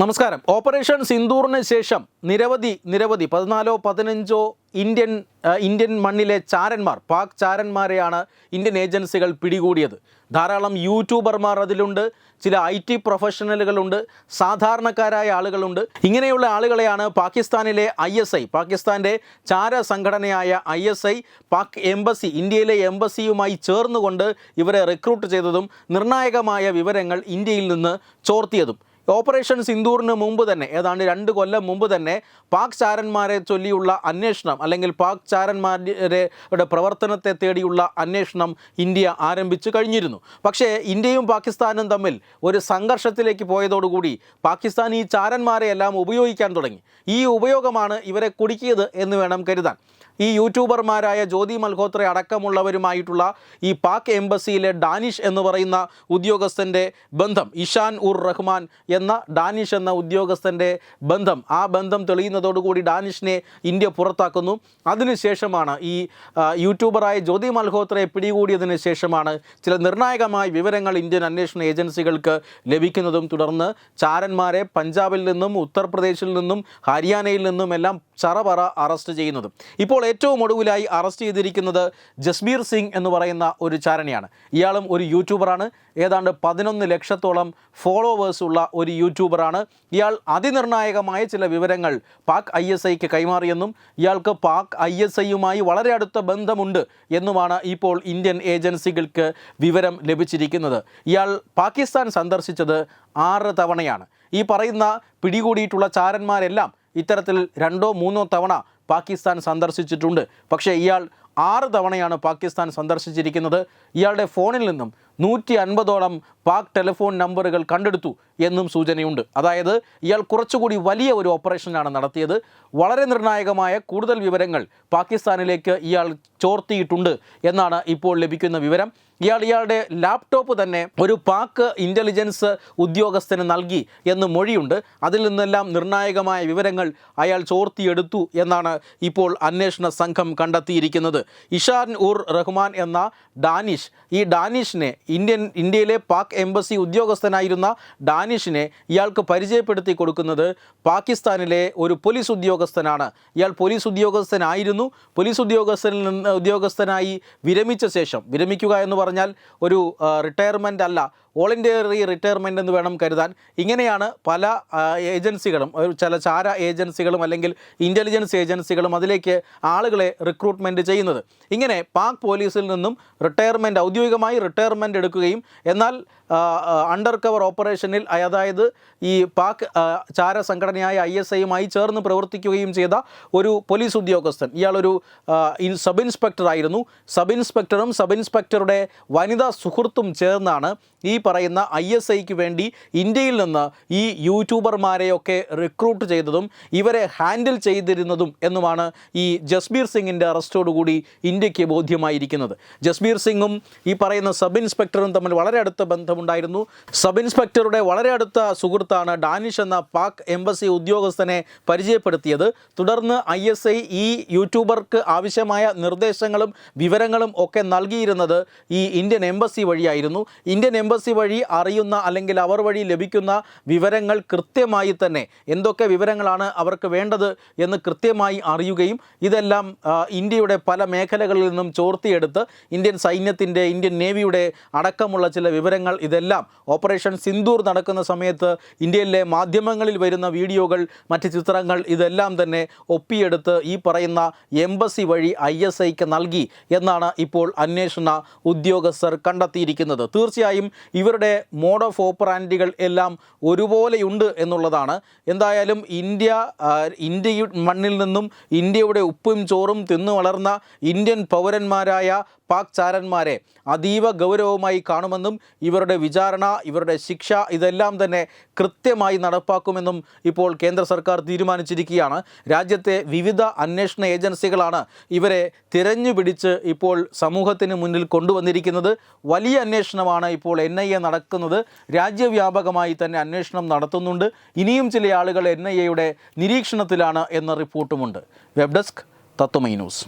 നമസ്കാരം. ഓപ്പറേഷൻ സിന്ദൂറിന് ശേഷം നിരവധി നിരവധി പതിനാലോ പതിനഞ്ചോ ഇന്ത്യൻ ഇന്ത്യൻ മണ്ണിലെ ചാരന്മാർ പാക് ചാരന്മാരെയാണ് ഇന്ത്യൻ ഏജൻസികൾ പിടികൂടിയത്. ധാരാളം യൂട്യൂബർമാർ അതിലുണ്ട് ചില ഐ ടി പ്രൊഫഷണലുകളുണ്ട് സാധാരണക്കാരായ ആളുകളുണ്ട്. ഇങ്ങനെയുള്ള ആളുകളെയാണ് പാകിസ്ഥാനിലെ ഐ എസ് ഐ പാകിസ്ഥാന്റെ ചാര സംഘടനയായ I S I Pak embassy ഇന്ത്യയിലെ എംബസിയുമായി ചേർന്നുകൊണ്ട് ഇവരെ റിക്രൂട്ട് ചെയ്തതും നിർണായകമായ വിവരങ്ങൾ ഇന്ത്യയിൽ നിന്ന് ചോർത്തിയതും. ഓപ്പറേഷൻ സിന്ദൂറിന് മുമ്പ് തന്നെ ഏതാണ്ട് രണ്ട് കൊല്ലം മുമ്പ് തന്നെ പാക് ചാരന്മാരെ ചൊല്ലിയുള്ള അന്വേഷണം അല്ലെങ്കിൽ പാക് ചാരന്മാരുടെ പ്രവർത്തനത്തെ തേടിയുള്ള അന്വേഷണം ഇന്ത്യ ആരംഭിച്ചു കഴിഞ്ഞിരുന്നു. പക്ഷേ ഇന്ത്യയും പാകിസ്ഥാനും തമ്മിൽ ഒരു സംഘർഷത്തിലേക്ക് പോയതോടുകൂടി പാകിസ്ഥാൻ ഈ ചാരന്മാരെ എല്ലാം ഉപയോഗിക്കാൻ തുടങ്ങി. ഈ ഉപയോഗമാണ് ഇവരെ കുടുക്കിയത് എന്ന് വേണം കരുതാൻ. ഈ യൂട്യൂബർമാരായ ജ്യോതി മൽഹോത്ര അടക്കമുള്ളവരുമായിട്ടുള്ള ഈ പാക് എംബസിയിലെ ഡാനിഷ് എന്ന് പറയുന്ന ഉദ്യോഗസ്ഥന്റെ ബന്ധം ഇഷാൻ ഉർ റഹ്മാൻ എന്ന ഡാനിഷ് എന്ന ഉദ്യോഗസ്ഥന്റെ ബന്ധം ആ ബന്ധം തെളിയുന്നതോടുകൂടി ഡാനിഷിനെ ഇന്ത്യ പുറത്താക്കുന്നു. അതിനുശേഷമാണ് ഈ യൂട്യൂബറായ ജ്യോതി മൽഹോത്രയെ പിടികൂടിയതിന് ശേഷമാണ് ചില നിർണായകമായ വിവരങ്ങൾ ഇന്ത്യൻ അന്വേഷണ ഏജൻസികൾക്ക് ലഭിക്കുന്നതും തുടർന്ന് ചാരന്മാരെ പഞ്ചാബിൽ നിന്നും ഉത്തർപ്രദേശിൽ നിന്നും ഹരിയാനയിൽ നിന്നും എല്ലാം ചറപറ അറസ്റ്റ് ചെയ്യുന്നതും. ഇപ്പോൾ ഏറ്റവും ഒടുവിലായി അറസ്റ്റ് ചെയ്തിരിക്കുന്നത് ജസ്ബീർ സിംഗ് എന്ന് പറയുന്ന ഒരു ചാരണിയാണ്. ഇയാളും ഒരു യൂട്യൂബറാണ്. ഏതാണ്ട് പതിനൊന്ന് ലക്ഷത്തോളം ഫോളോവേഴ്സ് ഉള്ള ഒരു യൂട്യൂബറാണ്. ഇയാൾ അതിനിർണായകമായ ചില വിവരങ്ങൾ പാക് ഐ എസ് ഐക്ക് കൈമാറിയെന്നും ഇയാൾക്ക് പാക് ഐ എസ് ഐയുമായി വളരെ അടുത്ത ബന്ധമുണ്ട് എന്നുമാണ് ഇപ്പോൾ ഇന്ത്യൻ ഏജൻസികൾക്ക് വിവരം ലഭിച്ചിരിക്കുന്നത്. ഇയാൾ പാകിസ്ഥാൻ സന്ദർശിച്ചത് ആറ് തവണയാണ്. ഈ പറയുന്ന പിടികൂടിയിട്ടുള്ള ചാരന്മാരെല്ലാം ഇത്തരത്തിൽ രണ്ടോ മൂന്നോ തവണ പാകിസ്ഥാൻ സന്ദർശിച്ചിട്ടുണ്ട്. പക്ഷേ ഇയാൾ ആറ് തവണയാണ് പാകിസ്ഥാൻ സന്ദർശിച്ചിരിക്കുന്നത്. ഇയാളുടെ ഫോണിൽ നിന്നും നൂറ്റി അൻപതോളം പാക് ടെലിഫോൺ നമ്പറുകൾ കണ്ടെടുത്തു എന്നും സൂചനയുണ്ട്. അതായത് ഇയാൾ കുറച്ചുകൂടി വലിയ ഒരു ഓപ്പറേഷനാണ് നടത്തിയത്. വളരെ നിർണായകമായ കൂടുതൽ വിവരങ്ങൾ പാകിസ്ഥാനിലേക്ക് ഇയാൾ ചോർത്തിയിട്ടുണ്ട് എന്നാണ് ഇപ്പോൾ ലഭിക്കുന്ന വിവരം. ഇയാൾ ഇയാളുടെ ലാപ്ടോപ്പ് തന്നെ ഒരു പാക് ഇന്റലിജൻസ് ഉദ്യോഗസ്ഥന് നൽകി എന്ന് മൊഴിയുണ്ട്. അതിൽ നിന്നെല്ലാം നിർണായകമായ വിവരങ്ങൾ അയാൾ ചോർത്തിയെടുത്തു എന്നാണ് ഇപ്പോൾ അന്വേഷണ സംഘം കണ്ടെത്തിയിരിക്കുന്നത്. ഇഷാൻ ഉർ റഹ്മാൻ എന്ന ഡാനിഷ് ഈ ഡാനിഷിനെ ഇന്ത്യൻ ഇന്ത്യയിലെ പാക് എംബസി ഉദ്യോഗസ്ഥനായിരുന്ന ഡാനിഷിനെ ഇയാൾക്ക് പരിചയപ്പെടുത്തി കൊടുക്കുന്നത് പാകിസ്ഥാനിലെ ഒരു പോലീസ് ഉദ്യോഗസ്ഥനാണ്. ഇയാൾ പോലീസ് ഉദ്യോഗസ്ഥനായിരുന്നു. പോലീസ് ഉദ്യോഗസ്ഥനിൽ നിന്ന് ഉദ്യോഗസ്ഥനായി വിരമിച്ച ശേഷം വിരമിക്കുക എന്ന് പറഞ്ഞാൽ ഒരു റിട്ടയർമെന്റ് അല്ല വോളണ്ടിയറി റിട്ടയർമെന്റ് എന്ന് വേണം കരുതാൻ. ഇങ്ങനെയാണ് പല ഏജൻസികളും ചില ചാര ഏജൻസികളും അല്ലെങ്കിൽ ഇന്റലിജൻസ് ഏജൻസികളും അതിലേക്ക് ആളുകളെ റിക്രൂട്ട്മെന്റ് ചെയ്യുന്നത്. ഇങ്ങനെ പാക് പോലീസിൽ നിന്നും റിട്ടയർമെന്റ് ഔദ്യോഗികമായി റിട്ടയർമെന്റ് എടുക്കുകയും എന്നാൽ അണ്ടർ കവർ ഓപ്പറേഷനിൽ അതായത് ഈ പാക് ചാര സംഘടനയായ ഐ എസ് ഐയുമായി ചേർന്ന് പ്രവർത്തിക്കുകയും ചെയ്ത ഒരു പോലീസ് ഉദ്യോഗസ്ഥൻ. ഇയാളൊരു സബ് ഇൻസ്പെക്ടർ ആയിരുന്നു. സബ് ഇൻസ്പെക്ടറും സബ് ഇൻസ്പെക്ടറുടെ വനിതാ സുഹൃത്തും ചേർന്നാണ് ഈ പറയുന്ന ഐ എസ് ഐക്ക് വേണ്ടി ഇന്ത്യയിൽ നിന്ന് ഈ യൂട്യൂബർമാരെയൊക്കെ റിക്രൂട്ട് ചെയ്തതും ഇവരെ ഹാൻഡിൽ ചെയ്തിരുന്നതും എന്നുമാണ് ഈ ജസ്ബീർ സിംഗിന്റെ അറസ്റ്റോടുകൂടി ഇന്ത്യയ്ക്ക് ബോധ്യമായിരിക്കുന്നത്. ജസ്ബീർ സിംഗും ഈ പറയുന്ന സബ് ഇൻസ്പെക്ടറും തമ്മിൽ വളരെ അടുത്ത ബന്ധമുണ്ടായിരുന്നു. സബ് ഇൻസ്പെക്ടറുടെ വളരെ അടുത്ത സുഹൃത്താണ് ഡാനിഷ് എന്ന പാക് എംബസി ഉദ്യോഗസ്ഥനെ പരിചയപ്പെടുത്തിയത്. തുടർന്ന് ഐ എസ് ഐ ഈ യൂട്യൂബർക്ക് ആവശ്യമായ നിർദ്ദേശങ്ങളും വിവരങ്ങളും ഒക്കെ നൽകിയിരുന്നത് ഈ ഇന്ത്യൻ എംബസി വഴിയായിരുന്നു. ഇന്ത്യൻ എംബസി വഴി അറിയുന്ന അല്ലെങ്കിൽ അവർ വഴി ലഭിക്കുന്ന വിവരങ്ങൾ കൃത്യമായി തന്നെ എന്തൊക്കെ വിവരങ്ങളാണ് അവർക്ക് വേണ്ടത് എന്ന് കൃത്യമായി അറിയുകയും ഇതെല്ലാം ഇന്ത്യയുടെ പല മേഖലകളിൽ നിന്നും ചോർത്തിയെടുത്ത് ഇന്ത്യൻ സൈന്യത്തിന്റെ ഇന്ത്യൻ നേവിയുടെ അടക്കമുള്ള ചില വിവരങ്ങൾ ഇതെല്ലാം ഓപ്പറേഷൻ സിന്ദൂർ നടക്കുന്ന സമയത്ത് ഇന്ത്യയിലെ മാധ്യമങ്ങളിൽ വരുന്ന വീഡിയോകൾ മറ്റ് ചിത്രങ്ങൾ ഇതെല്ലാം തന്നെ ഒപ്പിയെടുത്ത് ഈ പറയുന്ന എംബസി വഴി ഐ എസ് ഐക്ക് നൽകി എന്നാണ് ഇപ്പോൾ അന്വേഷണ ഉദ്യോഗസ്ഥർ കണ്ടെത്തിയിരിക്കുന്നത്. തീർച്ചയായും ഇവരുടെ മോഡ് ഓഫ് ഓപ്പറാൻഡികൾ എല്ലാം ഒരുപോലെയുണ്ട് എന്നുള്ളതാണ്. എന്തായാലും ഇന്ത്യ ഇന്ത്യ മണ്ണിൽ നിന്നും ഇന്ത്യയുടെ ഉപ്പും ചോറും തിന്നു വളർന്ന ഇന്ത്യൻ പൗരന്മാരായ പാക് ചാരന്മാരെ അതീവ ഗൗരവമായി കാണുമെന്നും ഇവരുടെ വിചാരണ ഇവരുടെ ശിക്ഷ ഇതെല്ലാം തന്നെ കൃത്യമായി നടപ്പാക്കുമെന്നും ഇപ്പോൾ കേന്ദ്ര സർക്കാർ തീരുമാനിച്ചിരിക്കുകയാണ്. രാജ്യത്തെ വിവിധ അന്വേഷണ ഏജൻസികളാണ് ഇവരെ തിരഞ്ഞു പിടിച്ച് ഇപ്പോൾ സമൂഹത്തിന് മുന്നിൽ കൊണ്ടുവന്നിരിക്കുന്നത്. വലിയ അന്വേഷണമാണ് ഇപ്പോൾ എൻ ഐ എ നടക്കുന്നത്. രാജ്യവ്യാപകമായി തന്നെ അന്വേഷണം നടത്തുന്നുണ്ട്. ഇനിയും ചില ആളുകൾ എൻ ഐ എയുടെ നിരീക്ഷണത്തിലാണ് എന്ന റിപ്പോർട്ടുമുണ്ട്. Web desk Tattvamayi news.